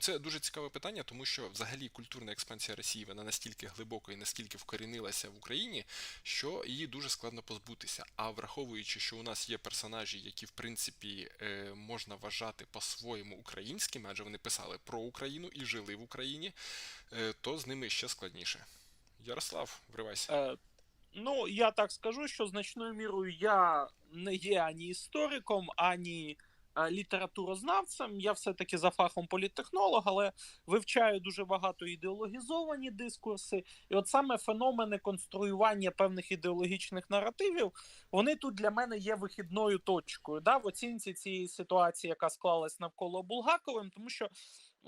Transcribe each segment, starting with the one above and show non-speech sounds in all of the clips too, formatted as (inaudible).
Це дуже цікаве питання, тому що взагалі культурна експансія Росії вона настільки глибоко і настільки вкорінилася в Україні, що її дуже складно позбутися. А враховуючи, що у нас є персонажі, які в принципі е, можна вважати по-своєму українськими, адже вони писали про Україну і жили в Україні, е, то з ними ще складніше. Ярослав, вривайся. Е, ну, я так скажу, що значною мірою я не є ані істориком, ані літературознавцем. Я все-таки за фахом політтехнолог, але вивчаю дуже багато ідеологізовані дискурси. І от саме феномени конструювання певних ідеологічних наративів, вони тут для мене є вихідною точкою да, в оцінці цієї ситуації, яка склалась навколо Булгаковим, тому що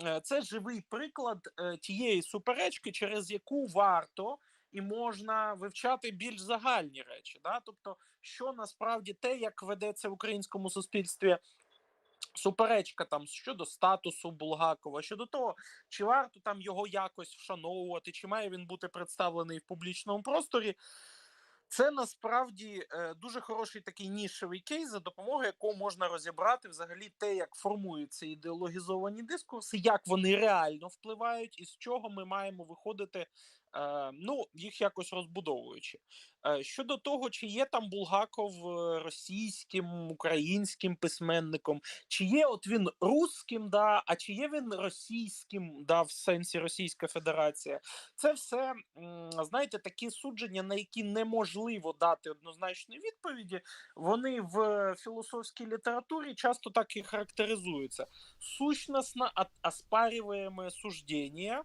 е, це живий приклад е, тієї суперечки, через яку варто і можна вивчати більш загальні речі. Да? Тобто, що насправді те, як ведеться в українському суспільстві. Суперечка там щодо статусу Булгакова, щодо того, чи варто там його якось вшановувати, чи має він бути представлений в публічному просторі. Це насправді е, дуже хороший такий нішевий кейс, за допомогою якого можна розібрати взагалі те, як формуються ідеологізовані дискурси, як вони реально впливають, і з чого ми маємо виходити, ну їх якось розбудовуючи. Е, щодо того, чи є там Булгаков е, російським, українським письменником, чи є от він русським, да, а чи є він російським, да, в сенсі Російська Федерація, це все знаєте такі судження, на які неможливо дати однозначної відповіді. Вони в філософській літературі часто так і характеризуються: сущностно оспарюємо суждення.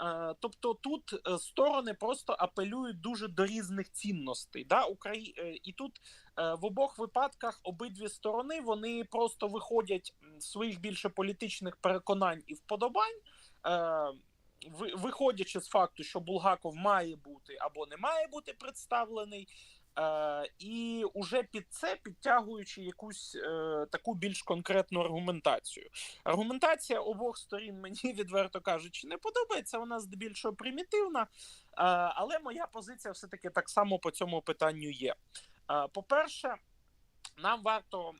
Е, Тобто тут е, сторони просто апелюють дуже до різних цінностей. Да? Украї... е, І тут в обох випадках обидві сторони вони просто виходять своїх більше політичних переконань і вподобань. Виходячи з факту, що Булгаков має бути або не має бути представлений, і уже під це підтягуючи якусь е, таку більш конкретну аргументацію. Аргументація обох сторін мені (laughs) відверто кажучи не подобається. Вона здебільшого примітивна, е, але моя позиція все таки так само по цьому питанню є. Е, По-перше, нам варто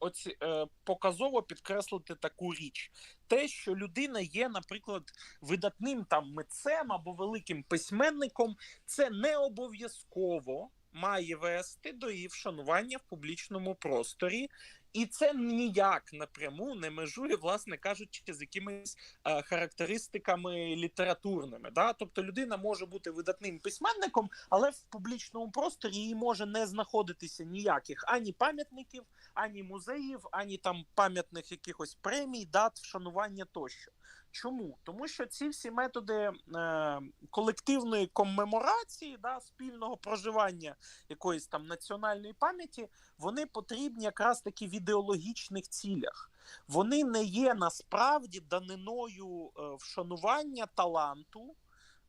оці, е, показово підкреслити таку річ: те, що людина є, наприклад, видатним там митцем або великим письменником, це не обов'язково має вести до її вшанування в публічному просторі, і це ніяк напряму не межує, власне кажучи, з якимись е, характеристиками літературними. Да? Тобто людина може бути видатним письменником, але в публічному просторі їй може не знаходитися ніяких ані пам'ятників, ані музеїв, ані там пам'ятних якихось премій, дат, вшанування тощо. Чому? Тому що ці всі методи е, колективної коммеморації, да, спільного проживання якоїсь там національної пам'яті, вони потрібні якраз таки в ідеологічних цілях. Вони не є насправді даниною е, вшанування таланту.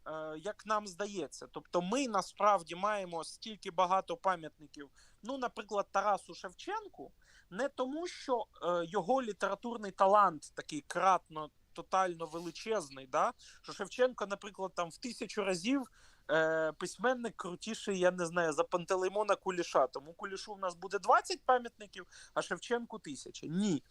е, Як нам здається, тобто ми насправді маємо стільки багато пам'ятників, ну, наприклад, Тарасу Шевченку, не тому, що е, його літературний талант такий кратно тотально величезний, да? що Шевченко, наприклад, там в тисячу разів е, письменник крутіший, я не знаю, за Пантелеймона Куліша. Тому Кулішу в нас буде 20 пам'ятників, а Шевченку тисяча. Ні.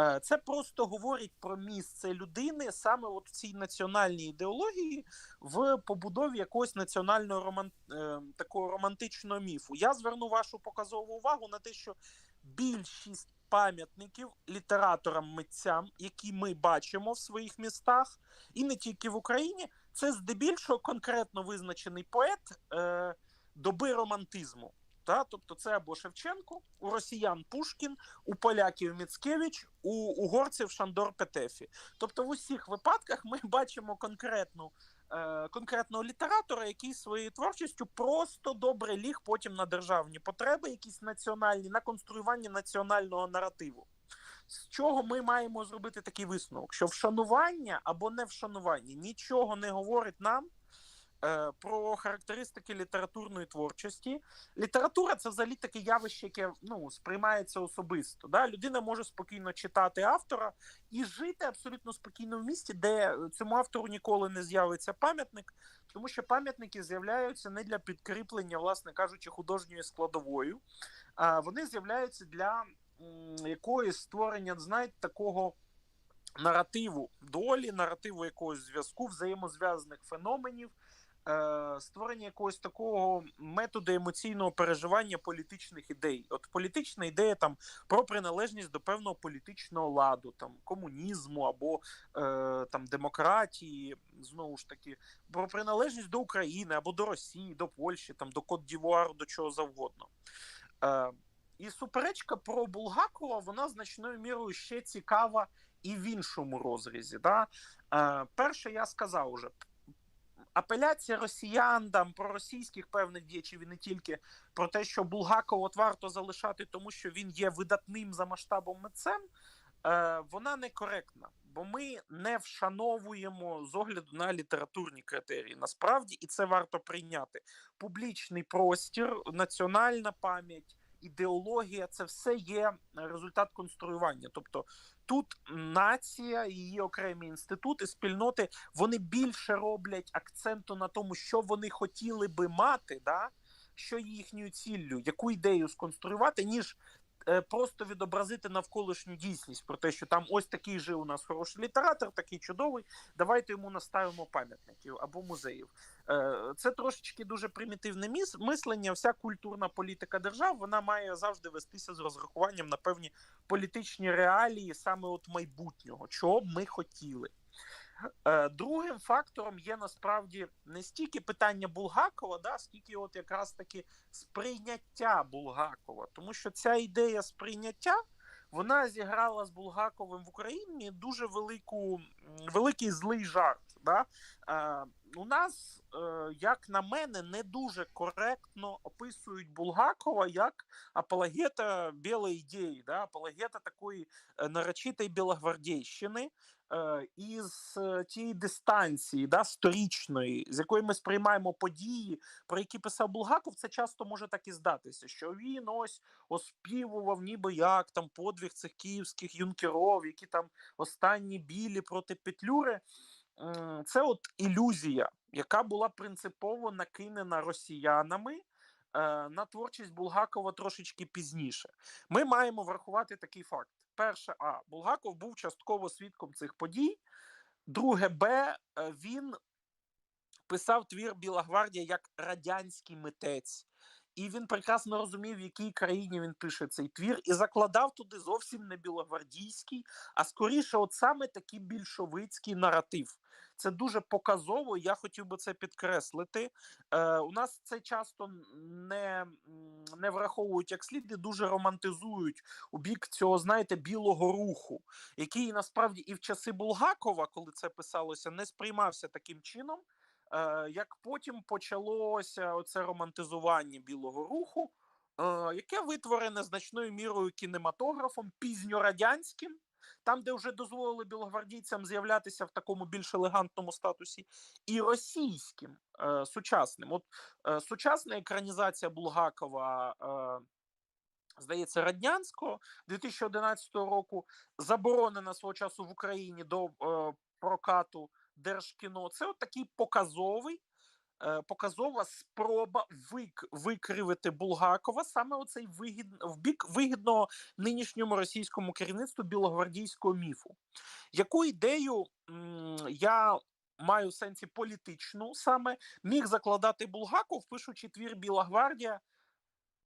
Е, це просто говорить про місце людини саме от в цій національній ідеології в побудові якогось національного роман... е, такого романтичного міфу. Я зверну вашу показову увагу на те, що більшість пам'ятників літераторам митцям, які ми бачимо в своїх містах, і не тільки в Україні, це здебільшого конкретно визначений поет е, доби романтизму. Та? Тобто це або Шевченко, у росіян Пушкін, у поляків Міцкевич, у угорців Шандор Петефі. Тобто в усіх випадках ми бачимо конкретну, конкретного літератора, який своєю творчістю просто добре ліг потім на державні потреби, якісь національні, на конструювання національного наративу. З чого ми маємо зробити такий висновок? Що вшанування або не вшанування нічого не говорить нам е, про характеристики літературної творчості. Література це взагалі таке явище, яке ну, сприймається особисто. Да? Людина може спокійно читати автора і жити абсолютно спокійно в місті, де цьому автору ніколи не з'явиться пам'ятник, тому що пам'ятники з'являються не для підкріплення, власне кажучи, художньою складовою, а вони з'являються для якоїсь створення, знаєте, такого наративу долі, наративу якогось зв'язку, взаємозв'язаних феноменів, е, створення якогось такого методу емоційного переживання політичних ідей. От політична ідея там про приналежність до певного політичного ладу, там комунізму або е, там демократії, знову ж таки, про приналежність до України або до Росії, до Польщі, там до Кот Дівуару, до чого завгодно. Е, і суперечка про Булгакова вона значною мірою ще цікава і в іншому розрізі. Да? Е, перше, я сказав уже. Апеляція росіян там про російських певних діячів і не тільки про те, що Булгакова от варто залишати, тому що він є видатним за масштабом митцем, е, вона некоректна, бо ми не вшановуємо з огляду на літературні критерії. Насправді, і це варто прийняти. Публічний простір, національна пам'ять, ідеологія це все є результат конструювання. Тобто тут нація, її окремі інститути, спільноти вони більше роблять акценту на тому, що вони хотіли би мати, да? що їхньою ціллю, яку ідею сконструювати, ніж просто відобразити навколишню дійсність про те, що там ось такий же у нас хороший літератор, такий чудовий. Давайте йому наставимо пам'ятників або музеїв. Е, Це трошечки дуже примітивне мислення. Вся культурна політика держав вона має завжди вестися з розрахуванням на певні політичні реалії, саме от майбутнього, чого б ми хотіли. Е, Другим фактором є насправді не стільки питання Булгакова, да, скільки от якраз таки сприйняття Булгакова. Тому що ця ідея сприйняття вона зіграла з Булгаковим в Україні дуже велику, великий злий жарт. Да? Е, у нас, е, як на мене, не дуже коректно описують Булгакова як апологета білої ідеї, да? апологета такої е, нарочитої білогвардійщини е, із е, тієї дистанції, да, сторічної, з якої ми сприймаємо події, про які писав Булгаков, це часто може так і здатися, що він ось оспівував, ніби як там подвиг цих київських юнкеров, які там останні білі проти Петлюри. Це от ілюзія, яка була принципово накинена росіянами е, на творчість Булгакова трошечки пізніше. Ми маємо врахувати такий факт: перше, а Булгаков був частково свідком цих подій. Друге, Б, е, він писав твір Біла гвардія як радянський митець. І він прекрасно розумів, в якій країні він пише цей твір, і закладав туди зовсім не білогвардійський, а скоріше, от саме такий більшовицький наратив. Це дуже показово. Я хотів би це підкреслити. Е, у нас це часто не, не враховують як слід і дуже романтизують у бік цього, знаєте, білого руху, який насправді і в часи Булгакова, коли це писалося, не сприймався таким чином. Е, як потім почалося оце романтизування білого руху, е, яке витворене значною мірою кінематографом, пізньорадянським, там, де вже дозволили білогвардійцям з'являтися в такому більш елегантному статусі, і російським е, сучасним. От е, сучасна екранізація Булгакова. Е, Здається, радянського 2011 року заборонена свого часу в Україні до е, прокату Держкіно. Це от такий показовий, показова спроба вик, викривити Булгакова саме оцей вигід, в бік вигідного нинішньому російському керівництву білогвардійського міфу. Яку ідею м, я маю в сенсі політичну саме міг закладати Булгаков, пишучи твір Біла гвардія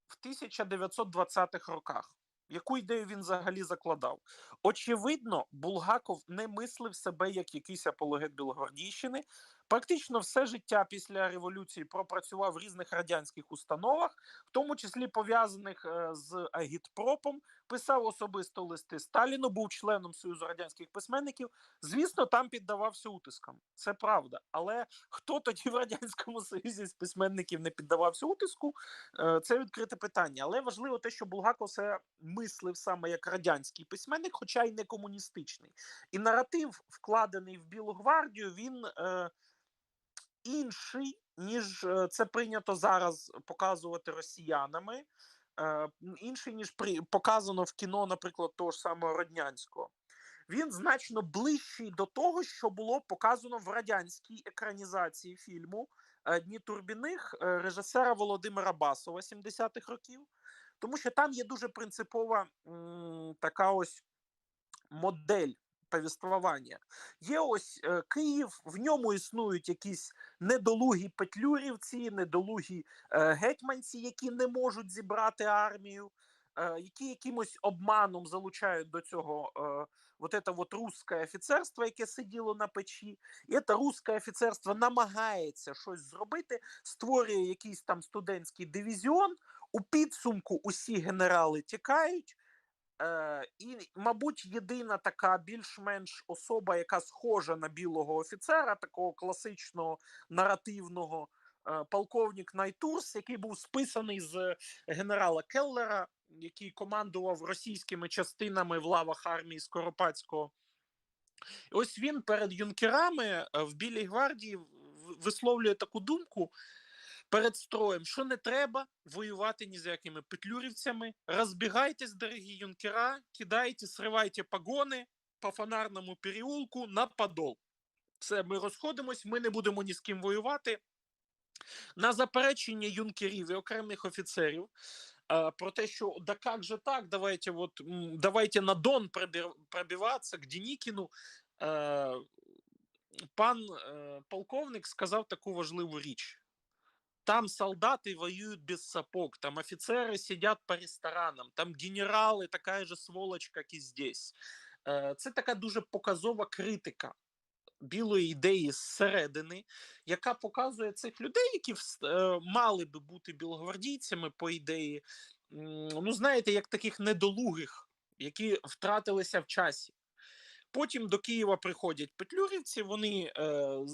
в 1920-х роках? Яку ідею він взагалі закладав? Очевидно, Булгаков не мислив себе як якийсь апологет Білогвардійщини. Практично все життя після революції пропрацював в різних радянських установах, в тому числі пов'язаних е, з агітпропом, писав особисто листи Сталіну, був членом Союзу радянських письменників. Звісно, там піддавався утискам. Це правда. Але хто тоді в радянському союзі з письменників не піддавався утиску? Е, Це відкрите питання. Але важливо те, що Булгаков це мислив саме як радянський письменник, хоча й не комуністичний. І наратив, вкладений в Білу гвардію, він е, інший, ніж е, це прийнято зараз показувати росіянами. Е, інший, ніж показано в кіно, наприклад, того ж самого Роднянського. Він значно ближчий до того, що було показано в радянській екранізації фільму е, Дні Турбіних режисера Володимира Басова 70-х років. Тому що там є дуже принципова така ось модель повіствування. Є ось е, Київ, в ньому існують якісь недолугі петлюрівці, недолугі е, гетьманці, які не можуть зібрати армію, е, які якимось обманом залучають до цього е, вот это вот русське офіцерство, яке сиділо на печі. І це русське офіцерство намагається щось зробити, створює якийсь там студентський дивізіон. У підсумку усі генерали тікають. Е, і, мабуть, єдина така більш-менш особа, яка схожа на білого офіцера, такого класичного наративного е, полковник Найтурс, який був списаний з генерала Келлера, який командував російськими частинами в лавах армії Скоропадського. Ось він перед юнкерами е, в Білій гвардії висловлює таку думку перед строєм, що не треба воювати ні з якими петлюрівцями. Розбігайтесь, дорогі юнкера, кидайте, сривайте погони по фонарному переулку на подол. Все, ми розходимось, ми не будемо ні з ким воювати. На заперечення юнкерів і окремих офіцерів про те, що да как же так, давайте, вот, давайте на Дон пробиватися к Денікіну. Пан полковник сказав таку важливу річ. Там солдаты воюют без сапог, там офицеры сидят по ресторанам, там генерали така же сволоч, як і здесь. Е, Це така дуже показова критика білої ідеї зсередини, яка показує цих людей, які е, мали би бути білогвардійцями, по ідеї, ну знаєте, як таких недолугих, які втратилися в часі. Потім до Києва приходять петлюрівці. Вони е,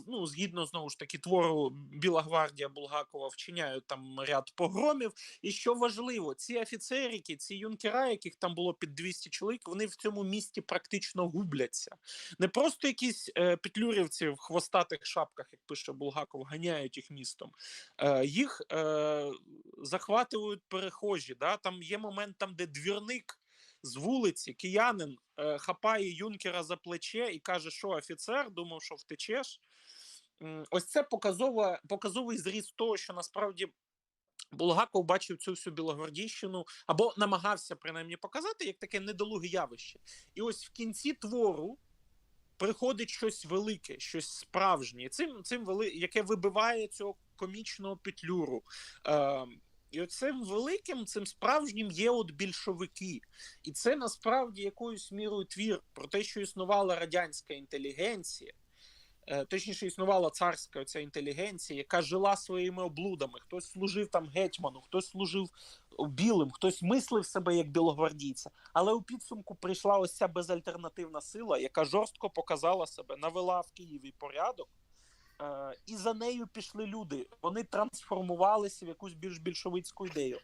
ну, згідно знову ж таки твору Біла гвардія Булгакова вчиняють там ряд погромів. І що важливо, ці офіцерики, ці юнкера, яких там було під 200 чоловік, вони в цьому місті практично губляться. Не просто якісь е, петлюрівці в хвостатих шапках, як пише Булгаков, ганяють їх містом. Е, їх захватують перехожі. Да? Там є момент, там, де двірник з вулиці киянин е, хапає юнкера за плече і каже, що офіцер думав, що втечеш. Ось це показова, показовий зріз того, що насправді Булгаков бачив цю всю білогвардійщину або намагався принаймні показати як таке недолуге явище. І ось в кінці твору приходить щось велике, щось справжнє, цим, цим вели, яке вибиває цього комічного петлюру. Е, і оцим великим, цим справжнім є от більшовики. І це насправді якоюсь мірою твір про те, що існувала радянська інтелігенція, е, точніше, існувала царська ця інтелігенція, яка жила своїми облудами. Хтось служив там гетьману, хтось служив білим, хтось мислив себе як білогвардійця. Але у підсумку прийшла ось ця безальтернативна сила, яка жорстко показала себе, навела в Києві порядок. Е, і за нею пішли люди. Вони трансформувалися в якусь більш більшовицьку ідею.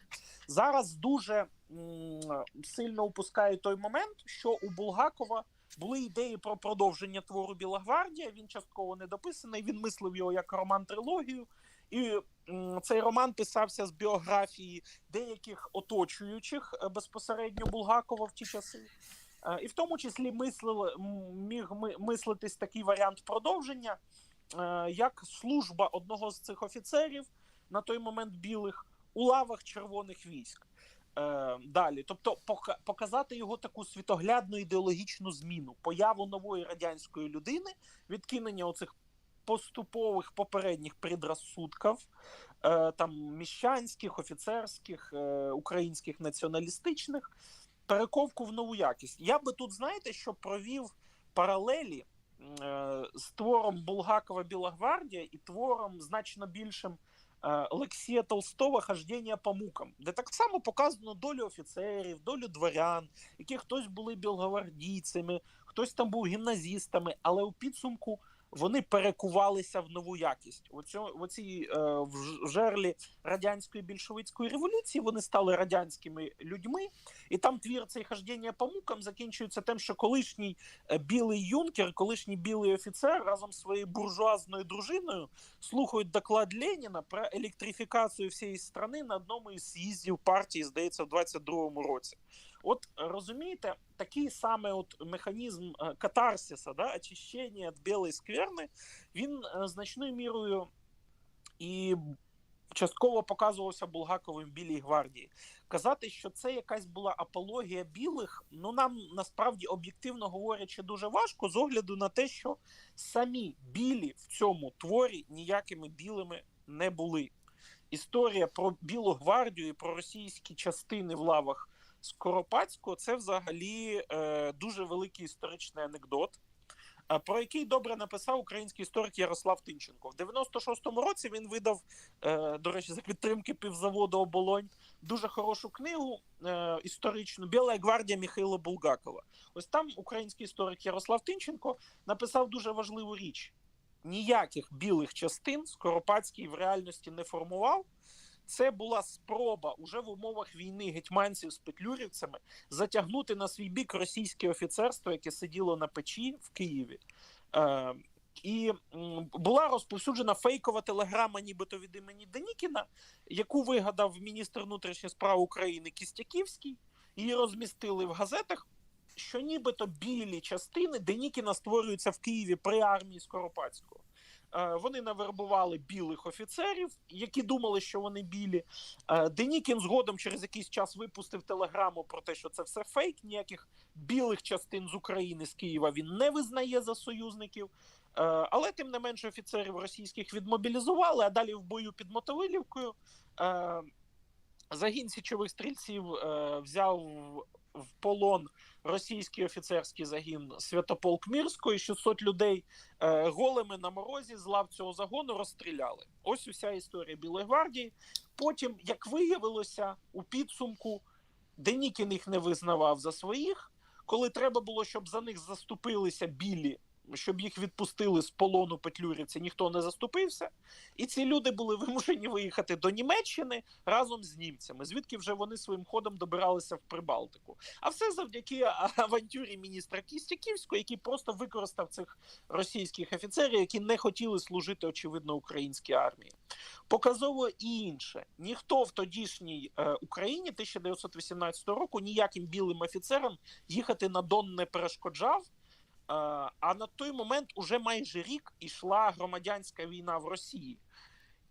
Зараз дуже м, сильно упускаю той момент, що у Булгакова були ідеї про продовження твору Біла гвардія. Він частково не дописаний. Він мислив його як роман-трилогію. І м, цей роман писався з біографії деяких оточуючих е, безпосередньо Булгакова в ті часи. Е, І в тому числі мислили, міг мислитись такий варіант продовження, як служба одного з цих офіцерів на той момент білих у лавах червоних військ. Е, далі, тобто пока- показати його таку світоглядну ідеологічну зміну, появу нової радянської людини, відкинення оцих поступових попередніх предрозсудків, е, там міщанських, офіцерських, е, українських націоналістичних, перековку в нову якість. Я би тут, знаєте, що провів паралелі е, з твором Булгакова Біла гвардія і твором значно більшим е, Олексія Толстого Хождення по мукам, де так само показано долю офіцерів, долю дворян, які хтось були білогвардійцями, хтось там був гімназістами, але у підсумку вони перекувалися в нову якість. Оцій е, в в жерлі радянської більшовицької революції вони стали радянськими людьми, і там твір цей хождення по мукам закінчується тим, що колишній е, білий юнкер, колишній білий офіцер разом з своєю буржуазною дружиною слухають доклад Леніна про електрифікацію всієї страни на одному із з'їздів партії, здається, в 22-му році. От розумієте, такий саме от механізм е, катарсиса, да, очищення від білої скверни, він е, значною мірою і частково показувався Булгаковим Білій гвардії. Казати, що це якась була апологія білих, ну нам насправді об'єктивно говорячи дуже важко з огляду на те, що самі білі в цьому творі ніякими білими не були. Історія про Білу гвардію і про російські частини в лавах Скоропадського це взагалі е, дуже великий історичний анекдот. е, Про який добре написав український історик Ярослав Тинченко. В 96-му році він видав, е, до речі, за підтримки півзаводу Оболонь дуже хорошу книгу е, історичну Біла гвардія Михайла Булгакова. Ось там український історик Ярослав Тинченко написав дуже важливу річ: ніяких білих частин Скоропадський в реальності не формував. Це була спроба уже в умовах війни гетьманців з петлюрівцями затягнути на свій бік російське офіцерство, яке сиділо на печі в Києві. Е, і була розповсюджена фейкова телеграма, нібито від імені Денікіна, яку вигадав міністр внутрішніх справ України Кістяківський. Її розмістили в газетах, що нібито білі частини Денікіна створюються в Києві при армії Скоропадського. Е, Вони навербували білих офіцерів, які думали, що вони білі. Е, Денікін згодом через якийсь час випустив телеграму про те, що це все фейк. Ніяких білих частин з України з Києва він не визнає за союзників. Е, Але тим не менше офіцерів російських відмобілізували, а далі в бою під Мотовилівкою загін січових стрільців взяв в полон російський офіцерський загін Святополк Мірської, 600 людей е, голими на морозі з лав цього загону розстріляли. Ось уся історія Білої гвардії. Потім, як виявилося, у підсумку Денікін їх не визнавав за своїх. Коли треба було, щоб за них заступилися білі, щоб їх відпустили з полону петлюрівці, ніхто не заступився. І ці люди були (laughs) вимушені виїхати до Німеччини разом з німцями, звідки вже вони своїм ходом добиралися в Прибалтику. А все завдяки авантюрі міністра Кістяківського, який просто використав цих російських офіцерів, які не хотіли служити, очевидно, українській армії. Показово і інше. Ніхто в тодішній е, Україні 1918 року ніяким білим офіцерам їхати на Дон не перешкоджав. Е, А на той момент уже майже рік ішла громадянська війна в Росії.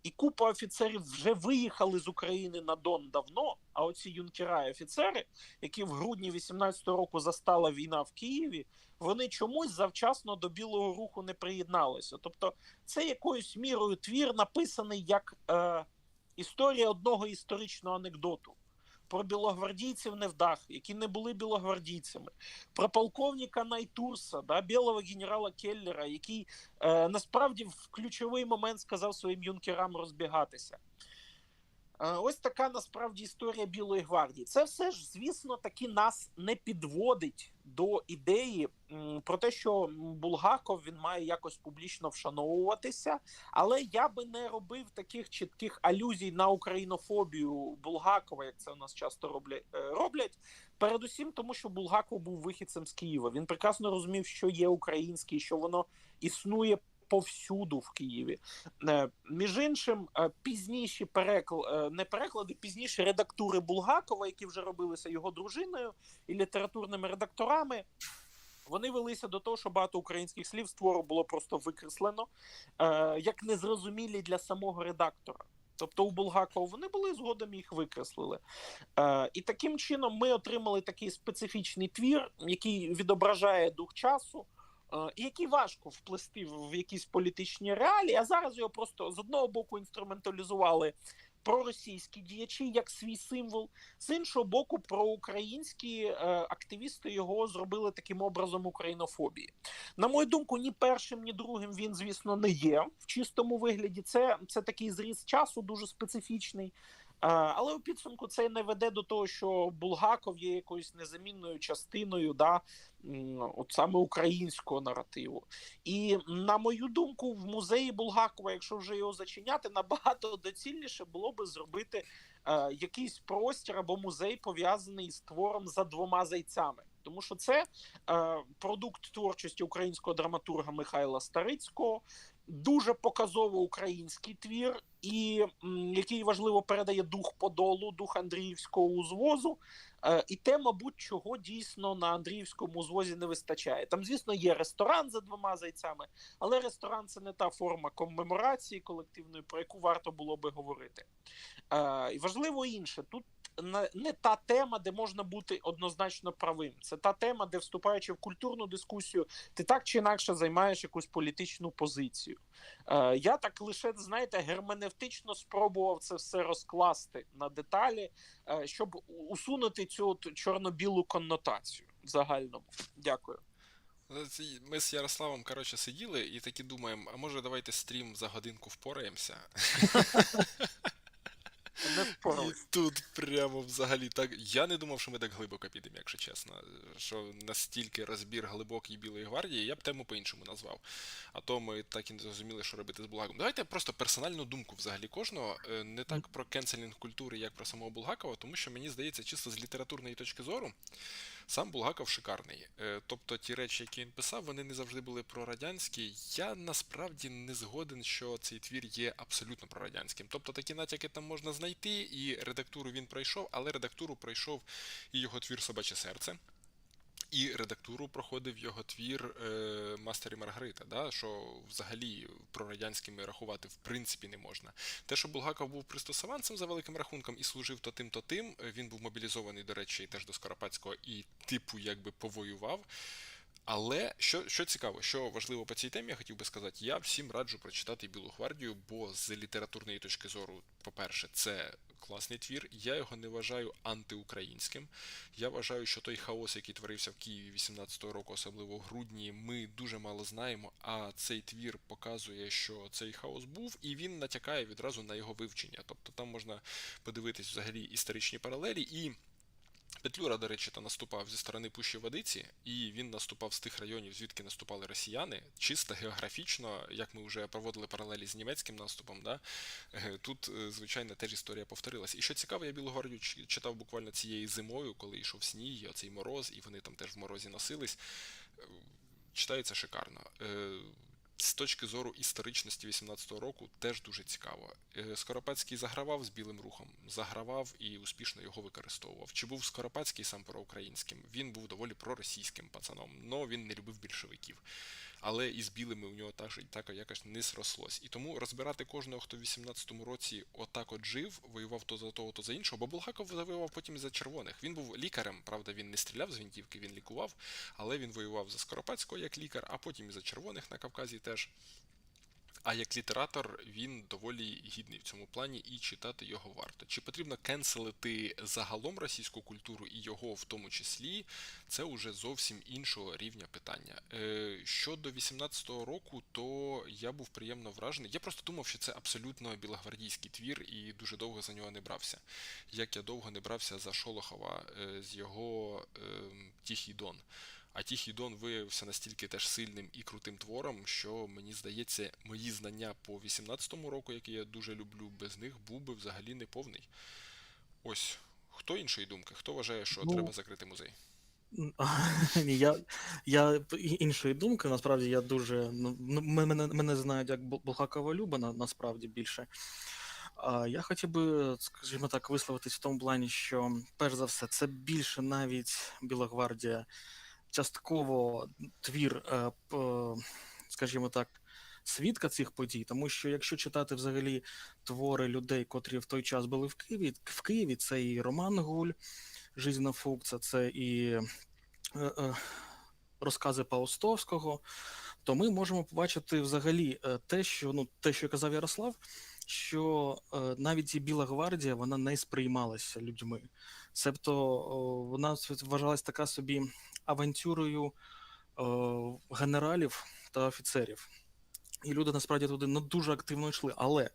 І купа офіцерів вже виїхали з України на Дон давно. А оці юнкера і офіцери, які в грудні 18-го року застала війна в Києві, вони чомусь завчасно до білого руху не приєдналися. Тобто, це якоюсь мірою твір написаний як е, історія одного історичного анекдоту. Про білогвардійців невдах, які не були білогвардійцями, про полковника Найтурса, да, білого генерала Келлера, який е, насправді в ключовий момент сказав своїм юнкерам розбігатися. Е, Ось така насправді історія Білої гвардії. Це все ж, звісно, таки нас не підводить до ідеї про те, що Булгаков він має якось публічно вшановуватися. Але я би не робив таких чітких алюзій на українофобію Булгакова, як це у нас часто роблять. е, роблять. Передусім, тому що Булгаков був вихідцем з Києва. Він прекрасно розумів, що є українське, що воно існує повсюду в Києві. Е, Між іншим, е, пізніші перекл... е, не переклади, пізніші редактури Булгакова, які вже робилися його дружиною і літературними редакторами. Вони велися до того, що багато українських слів з твору було просто викреслено як незрозумілі для самого редактора. Тобто у Булгакова вони були згодом їх викреслили. І таким чином ми отримали такий специфічний твір, який відображає дух часу, який важко вплести в, в якісь політичні реалії. А зараз його просто з одного боку інструменталізували проросійські діячі як свій символ, з іншого боку, проукраїнські е, активісти його зробили таким образом українофобії. На мою думку, ні першим, ні другим він, звісно, не є в чистому вигляді. Це, це такий зріз часу дуже специфічний. Е, Але у підсумку це не веде до того, що Булгаков є якоюсь незамінною частиною да, от саме українського наративу. І на мою думку, в музеї Булгакова, якщо вже його зачиняти, набагато доцільніше було би зробити е, якийсь простір або музей пов'язаний з твором за двома зайцями. Тому що це е, продукт творчості українського драматурга Михайла Старицького, дуже показово український твір, і який важливо передає дух Подолу, дух Андріївського узвозу. Е, І те, мабуть, чого дійсно на Андріївському звозі не вистачає. Там, звісно, є ресторан за двома зайцями, але ресторан це не та форма комеморації колективної, про яку варто було би говорити. Е, І важливо інше, тут не- та тема, де можна бути однозначно правим. Це та тема, де вступаючи в культурну дискусію, ти так чи інакше займаєш якусь політичну позицію. Е, Я так лише, знаєте, герменевтично спробував це все розкласти на деталі, щоб усунути цю чорно-білу коннотацію в загальному. Дякую. Е, Ми з Ярославом, коротше, сиділи і такі думаємо, а може давайте стрім за годинку впораємося? (laughs) І тут прямо взагалі так. Я не думав, що ми так глибоко підемо, якщо чесно. Що настільки розбір глибокий Білої гвардії, я б тему по-іншому назвав. А то ми так і не зрозуміли, що робити з Булгаком. Давайте просто персональну думку взагалі кожного, е, не так про кенселінг культури, як про самого Булгакова, тому що мені здається, чисто з літературної точки зору, сам Булгаков шикарний. Е, Тобто ті речі, які він писав, вони не завжди були прорадянські. Я насправді не згоден, що цей твір є абсолютно прорадянським. Тобто такі натяки там можна знайти, і редактуру він пройшов, але редактуру пройшов і його твір Собаче серце. І редактуру проходив його твір е, Мастер і Маргарита, да, що взагалі прорадянськими рахувати в принципі не можна. Те, що Булгаков був пристосуванцем за великим рахунком і служив то тим, то тим, е, він був мобілізований, до речі, теж до Скоропадського і типу якби повоював. Але що, що цікаво, що важливо по цій темі, я хотів би сказати, я всім раджу прочитати Білу гвардію, бо з літературної точки зору, по-перше, це класний твір. Я його не вважаю антиукраїнським. Я вважаю, що той хаос, який творився в Києві 18-го року, особливо в грудні, ми дуже мало знаємо. А цей твір показує, що цей хаос був, і він натякає відразу на його вивчення. Тобто там можна подивитись взагалі історичні паралелі і. Петлюра, до речі, та наступав зі сторони Пущі Водиці, і він наступав з тих районів, звідки наступали росіяни. Чисто географічно, як ми вже проводили паралелі з німецьким наступом, да, е, тут, е, звичайно, теж історія повторилась. І що цікаво, я Білу гвардію читав буквально цією зимою, коли йшов сніг, і оцей мороз, і вони там теж в морозі носились. Е, Читається шикарно. З точки зору історичності 18-го року теж дуже цікаво. Е, Скоропадський загравав з білим рухом, загравав і успішно його використовував. Чи був Скоропадський сам проукраїнським? Він був доволі проросійським пацаном, але він не любив більшовиків. Але із білими у нього також так якось не срослось. І тому розбирати кожного, хто в 18-му році отак от жив, воював то за того, то за іншого, бо Булгаков завоював потім і за червоних. Він був лікарем, правда, він не стріляв з гвинтівки, він лікував, але він воював за Скоропадського як лікар, а потім і за червоних на Кавказі теж. А як літератор він доволі гідний в цьому плані, і читати його варто. Чи потрібно кенселити загалом російську культуру і його в тому числі, це уже зовсім іншого рівня питання. Е, щодо 18-го року, то я був приємно вражений. Я просто думав, що це абсолютно білогвардійський твір, і дуже довго за нього не брався. Як я довго не брався за Шолохова е, з його е, Дон. А Тихий Дон виявився настільки теж сильним і крутим твором, що мені здається, мої знання по 18-му року, які я дуже люблю, без них був би взагалі неповний. Ось хто іншої думки? Хто вважає, що Ну, треба закрити музей? (laughs) Я, я іншої думки. Насправді я дуже. Ну, ну, мене, мене знають як Бу- Булгакова Люба, на, насправді більше. А я хотів би, скажімо так, висловитись в тому плані, що перш за все, це більше навіть Біла гвардія, частково твір, е, скажімо так, свідка цих подій. Тому що якщо читати взагалі твори людей, котрі в той час були в Києві, в Києві, це і Роман Гуль, Жизнь Фукца, це і е, е, розкази Паустовського, то ми можемо побачити взагалі е, те, що ну те, що казав Ярослав, що е, навіть і Біла гвардія вона не сприймалася людьми. Себто вона вважалась така собі авантюрою о, генералів та офіцерів. І люди насправді туди не дуже активно йшли. Але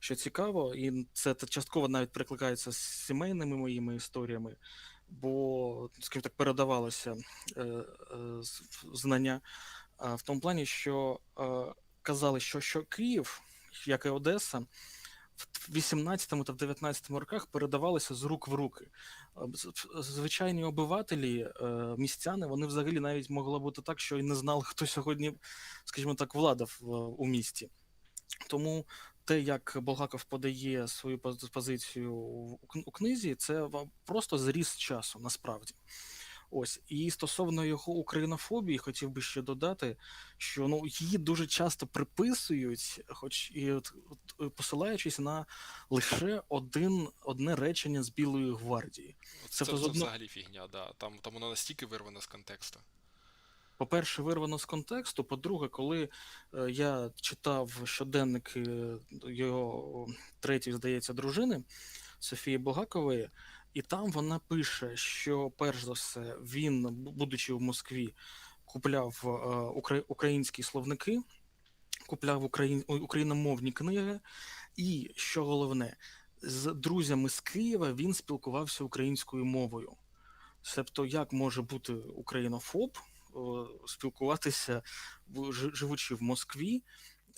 що цікаво, і це частково навіть перекликається з сімейними моїми історіями, бо, скажімо так, передавалося е, е, знання а, в тому плані, що е, казали, що, що Київ, як і Одеса, в 18 та в 19 роках передавалися з рук в руки. Е, Звичайні обивателі, е, містяни, вони взагалі навіть могло бути так, що і не знали, хто сьогодні, скажімо так, влада в, у місті. Тому те, як Булгаков подає свою позицію у книзі, це просто зріз часу, насправді. Ось і стосовно його українофобії, хотів би ще додати, що ну її дуже часто приписують, хоч і от, от, посилаючись на лише один одне речення з Білої гвардії. Це Це, це одно- взагалі фігня, да. Там, там воно настільки вирвано з контексту. По-перше, вирвано з контексту. По-друге, коли е, я читав щоденники його третьої, здається, дружини Софії Богакової, і там вона пише, що перш за все він, будучи в Москві, купляв е, укра- українські словники, купляв україн- україномовні книги, і що головне, з друзями з Києва він спілкувався українською мовою. Себто, як може бути українофоб, спілкуватися, в- жи- живучи в Москві,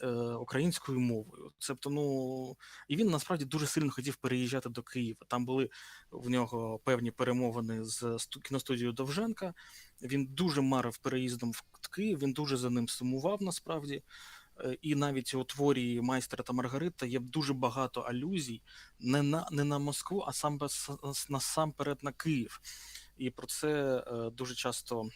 е, українською мовою. Тобто, ну і він насправді дуже сильно хотів переїжджати до Києва. Там були в нього певні перемовини з кіностудією Довженка. Він дуже марив переїздом в Київ, він дуже за ним сумував насправді. Е, І навіть у творі майстра та Маргарита є дуже багато алюзій не на не на Москву, а сам насамперед на Київ. І про це е, дуже часто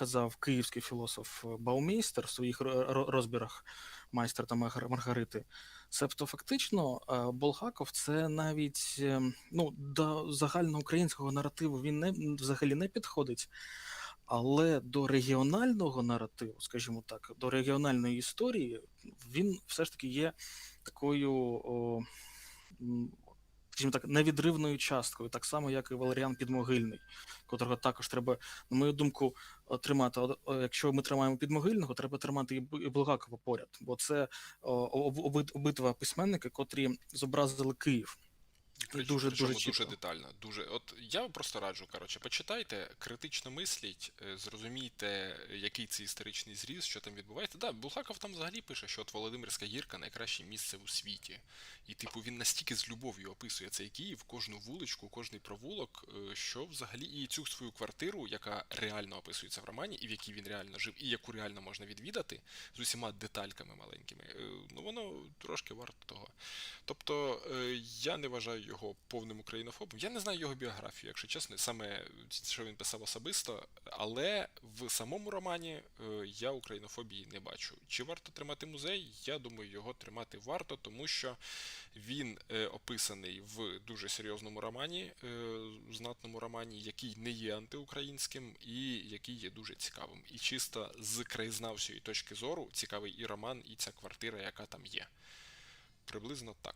казав київський філософ е, Баумейстер в своїх ро- ро- розбірах майстра та Маргарити. Себто, фактично, е, Булгаков це навіть е, ну, до загальноукраїнського наративу він не взагалі не підходить. Але до регіонального наративу, скажімо так, до регіональної історії, він все ж таки є такою, о, скажімо так, невідривною часткою, так само, як і Валеріан Підмогильний, котрого також треба, на мою думку, тримати. О, Якщо ми тримаємо підмогильного, треба тримати і Бу- і Булгакова поряд, бо це обидва письменники, котрі зобразили Київ. Прич- дуже- причому дуже дуже детально. Дуже. От я вам просто раджу, коротше, почитайте, критично мисліть, е, зрозумійте, який це історичний зріз, що там відбувається. Да, Булгаков там взагалі пише, що от Володимирська гірка найкраще місце у світі. І, типу, він настільки з любов'ю описує цей Київ, кожну вуличку, кожний провулок, е, що взагалі і цю свою квартиру, яка реально описується в романі, і в якій він реально жив, і яку реально можна відвідати з усіма детальками маленькими. е, Ну воно трошки варто того. Тобто я не вважаю його повним українофобом. Я не знаю його біографію, якщо чесно, саме що він писав особисто, але в самому романі е, я українофобії не бачу. Чи варто тримати музей? Я думаю, його тримати варто, тому що він е, описаний в дуже серйозному романі, е, знатному романі, який не є антиукраїнським і який є дуже цікавим. І чисто з краєзнавчої точки зору цікавий і роман, і ця квартира, яка там є. Приблизно так.